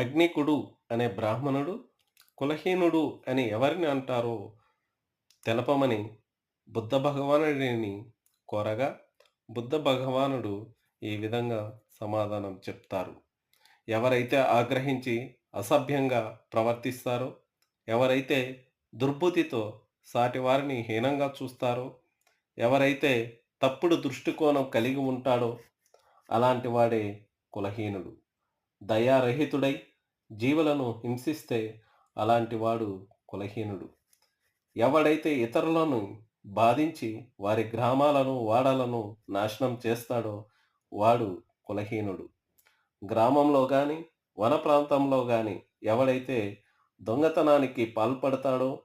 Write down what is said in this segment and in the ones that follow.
అగ్నికుడు అనే బ్రాహ్మణుడు కులహీనుడు అని ఎవరిని అంటారో తెలపమని బుద్ధ భగవానుడిని కోరగా బుద్ధ భగవానుడు ఈ విధంగా సమాధానం చెప్తారు. ఎవరైతే ఆగ్రహించి అసభ్యంగా ప్రవర్తిస్తారో ఎవరైతే దుర్బుద్ధితో సాటి వారిని హీనంగా చూస్తారో ఎవరైతే తప్పుడు దృష్టికోణం కలిగి ఉంటాడో అలాంటి వాడే కులహీనుడు. దయారహితుడై జీవులను హింసిస్తే అలాంటి వాడు కులహీనుడు. ఎవడైతే ఇతరులను బాధించి వారి గ్రామాలను వాడలను నాశనం చేస్తాడో వాడు కులహీనుడు. గ్రామంలో కానీ వన ప్రాంతంలో కానీ ఎవడైతే దొంగతనానికి పాల్పడతాడో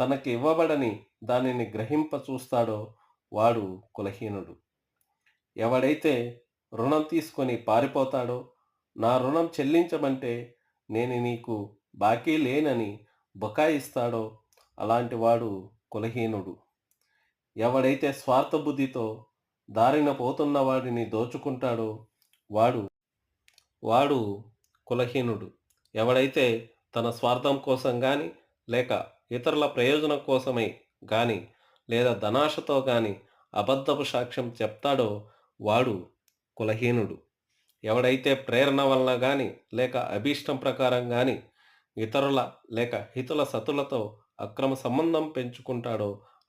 తనకి ఇవ్వబడని దానిని గ్రహింప చూస్తాడో వాడు కులహీనుడు. ఎవడైతే రుణం తీసుకొని పారిపోతాడో నా రుణం చెల్లించమంటే నేను నీకు బాకీ లేనని బకాయిస్తాడో అలాంటి వాడు కులహీనుడు. ఎవడైతే స్వార్థబుద్ధితో దారిన పోతున్న వాడిని దోచుకుంటాడో వాడు వాడు కులహీనుడు. ఎవడైతే తన స్వార్థం కోసం కానీ లేక ఇతరుల ప్రయోజనం కోసమై కానీ లేదా ధనాశతో కానీ అబద్ధపు సాక్ష్యం చెప్తాడో వాడు కులహీనుడు. ఎవడైతే ప్రేరణ వలన కానీ లేక అభీష్టం ప్రకారం కానీ ఇతరుల లేక హితుల సతులతో అక్రమ సంబంధం పెంచుకుంటాడో